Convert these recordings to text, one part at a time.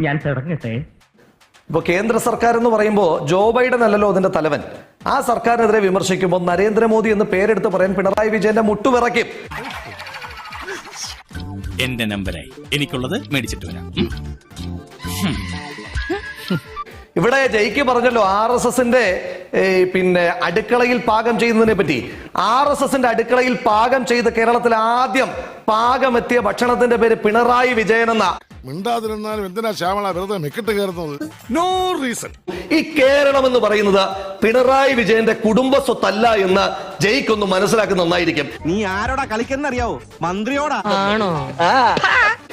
ഞാൻ തുടങ്ങട്ടെ ഇപ്പൊ കേന്ദ്ര സർക്കാർ എന്ന് പറയുമ്പോ ജോ ബൈഡൻ അല്ലല്ലോ അതിന്റെ തലവൻ. ആ സർക്കാരിനെതിരെ വിമർശിക്കുമ്പോൾ നരേന്ദ്രമോദി എന്ന് പേരെടുത്ത് പറയാൻ പിണറായി വിജയന്റെ മുട്ടുവിറക്കും എന്റെ നമ്പരായി. എനിക്കുള്ളത് മേടിച്ചിട്ട് വരാം. ഇവിടെ ജയിക്ക് പറഞ്ഞല്ലോ ആർ എസ് എസിന്റെ പിന്നെ അടുക്കളയിൽ പാകം ചെയ്യുന്നതിനെ പറ്റി. ആർ എസ് എസിന്റെ അടുക്കളയിൽ പാകം ചെയ്ത് കേരളത്തിൽ ആദ്യം പാകമെത്തിയ ഭക്ഷണത്തിന്റെ പേര് പിണറായി വിജയൻ എന്ന. മിണ്ടാതിരുന്നാലും എന്തിനാ ശ്യാമള വെറുതെ മെക്കിട്ട് കയറുന്നത്? നോ റീസൺ ഈ കേരളം എന്ന് പറയുന്നത് പിണറായി വിജയന്റെ കുടുംബ സ്വത്തല്ല എന്ന് ജയിക്കൊന്ന് മനസ്സിലാക്കുന്ന നന്നായിരിക്കും. നീ ആരോടാ കളിക്കുന്നറിയാവോ മന്ത്രിയോടാ.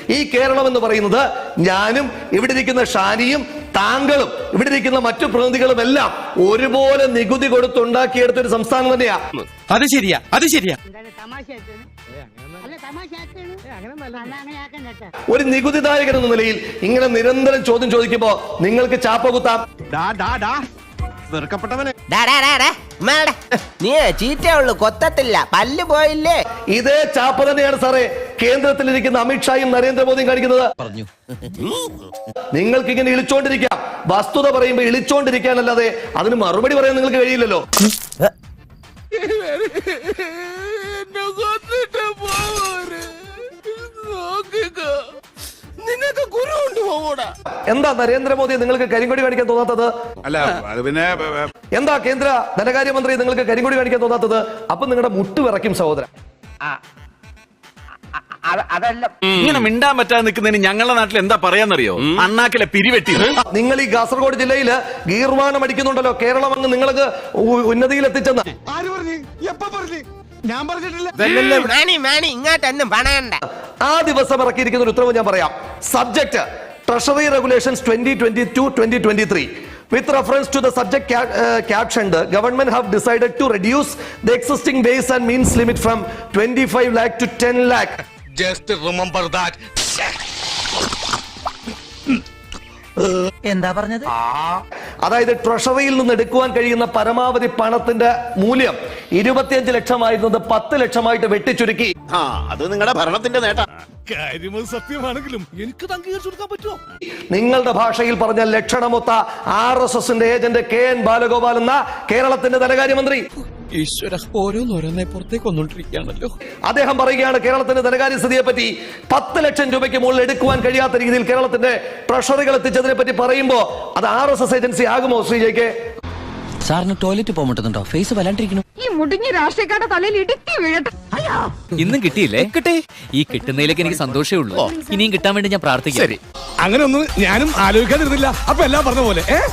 ഈ കേരളം എന്ന് പറയുന്നത് ഞാനും ഇവിടെ ഇരിക്കുന്ന ഷാനിയും താങ്കളും ഇവിടെ ഇരിക്കുന്ന മറ്റു പ്രതിനിധികളും എല്ലാം ഒരുപോലെ നികുതി കൊടുത്തുണ്ടാക്കിയെടുത്ത ഒരു സംസ്ഥാനം തന്നെയാ. അത് ശരിയാ അത് ശരിയാ. ഒരു നികുതിദായകൻ എന്ന നിലയിൽ ഇങ്ങനെ നിരന്തരം ചോദ്യം ചോദിക്കുമ്പോ നിങ്ങൾക്ക് ചാപ്പ കുത്താം. ഡാ ഡാ ഡാ. വെറുക്കപ്പെട്ടവനെ. ഡാ, ഡാ, ഡാ, ഡാ. ഉമ്മാടെ. നീ ചീറ്റേ ഉള്ളു കൊത്തത്തില്ല. പല്ല് പോയില്ലേ? ഇതേ ചാപ്പ തന്നെയാണ് സാറേ. കേന്ദ്രത്തിലിരിക്കുന്ന അമിത്ഷായും നരേന്ദ്രമോദിയും കാണിക്കുന്നത്. പറഞ്ഞു. നിങ്ങൾക്ക് ഇങ്ങനെ ഇളിച്ചോണ്ടിരിക്കാം. വസ്തുത പറയുമ്പോൾ ഇളിച്ചോണ്ടിരിക്കാനല്ലാതെ അതിന് മറുപടി പറയാൻ നിങ്ങൾക്ക് കഴിയില്ലല്ലോ. എന്താ നരേന്ദ്രമോദി നിങ്ങൾക്ക് കരിങ്കൊടി കാണിക്കാൻ തോന്നാത്തത്? അല്ല അത് പിന്നെ എന്താ കേന്ദ്ര ധനകാര്യമന്ത്രി നിങ്ങൾക്ക് കരിങ്കൊടി കാണിക്കാൻ തോന്നാത്തത്? അപ്പൊ നിങ്ങളുടെ മുട്ട് വിറയ്ക്കും സഹോദരൻ. ഇങ്ങനെ മിണ്ടാൻ പറ്റാതെ നിൽക്കുന്നതിന് ഞങ്ങളുടെ നാട്ടിൽ എന്താ പറയാന്നറിയോ? അണ്ണാക്കിലെ പിരിവെട്ടി. നിങ്ങൾ ഈ കാസർഗോഡ് ജില്ലയിൽ ഗീർവാനം അടിക്കുന്നുണ്ടല്ലോ. കേരളം അങ്ങ് നിങ്ങൾക്ക് ഉന്നതിയിൽ എത്തിച്ചെന്ന് ആര് പറഞ്ഞു? എപ്പ പറഞ്ഞു? ഞാൻ പറഞ്ഞിട്ടില്ല. ആ ദിവസം ഇറക്കിയിരിക്കുന്ന ഒരു ഉത്തരവ് ഞാൻ പറയാം. Subject treasury regulations twenty twenty two twenty twenty three with reference to the subject ca- government have government to reduce the existing ways and means limit from twenty five 25 to ten 10 lakh. Just remember that എന്താ പറഞ്ഞത്? അതായത് ട്രഷറിയിൽ നിന്ന് എടുക്കുവാൻ കഴിയുന്ന പരമാവധി പണത്തിന്റെ മൂല്യം ഇരുപത്തിയഞ്ച് ലക്ഷമായിരുന്നത് പത്ത് ലക്ഷമായിട്ട് വെട്ടിച്ചുരുക്കി. ആ അത് നിങ്ങളുടെ ഭരണത്തിന്റെ നേട്ടം. കാര്യം സത്യമാണെങ്കിലും എനിക്ക് പറ്റുമോ? നിങ്ങളുടെ ഭാഷയിൽ പറഞ്ഞ ലക്ഷണമൊത്ത ആർ എസ് എസിന്റെ ഏജന്റ് കെ എൻ ബാലഗോപാൽ എന്ന കേരളത്തിന്റെ ധനകാര്യമന്ത്രി. ഈശ്വര ഓരോന്നോരോന്നെ പുറത്തേക്ക് വന്നുകൊണ്ടിരിക്കുകയാണല്ലോ അദ്ദേഹം പറയുകയാണ് കേരളത്തിന്റെ ധനകാര്യ സ്ഥിതിയെ പറ്റി പത്ത് ലക്ഷം രൂപയ്ക്ക് മുകളിൽ എടുക്കുവാൻ കഴിയാത്ത രീതിയിൽ കേരളത്തിന്റെ ട്രഷറികൾ എത്തിച്ചതിനെ പറ്റി പറയുമ്പോ അത് ആർ എസ് എസ് ഏജൻസി ആകുമോ ശ്രീജയ്ക്ക് സാറിന് ടോയ്ലറ്റ് പോകാൻ പറ്റുന്നുണ്ടോ? ഫേസ് വല്ലാണ്ടിരിക്കണു ഈ മുടിഞ്ഞ രാഷ്ട്രീയക്കാരുടെ തലയിൽ ഇടുക്കി വീഴട്ടെ. ഇന്നും കിട്ടിയില്ലേ? കിട്ടേ. ഈ കിട്ടുന്നതിലേക്ക് എനിക്ക് സന്തോഷമേ ഉള്ളൂ. ഇനിയും കിട്ടാൻ വേണ്ടി ഞാൻ പ്രാർത്ഥിക്കാം. അങ്ങനെ ഒന്നും ഞാനും ആലോചിക്കാതിരുന്നില്ല. അപ്പൊ എല്ലാം പറഞ്ഞ പോലെ ഏഹ്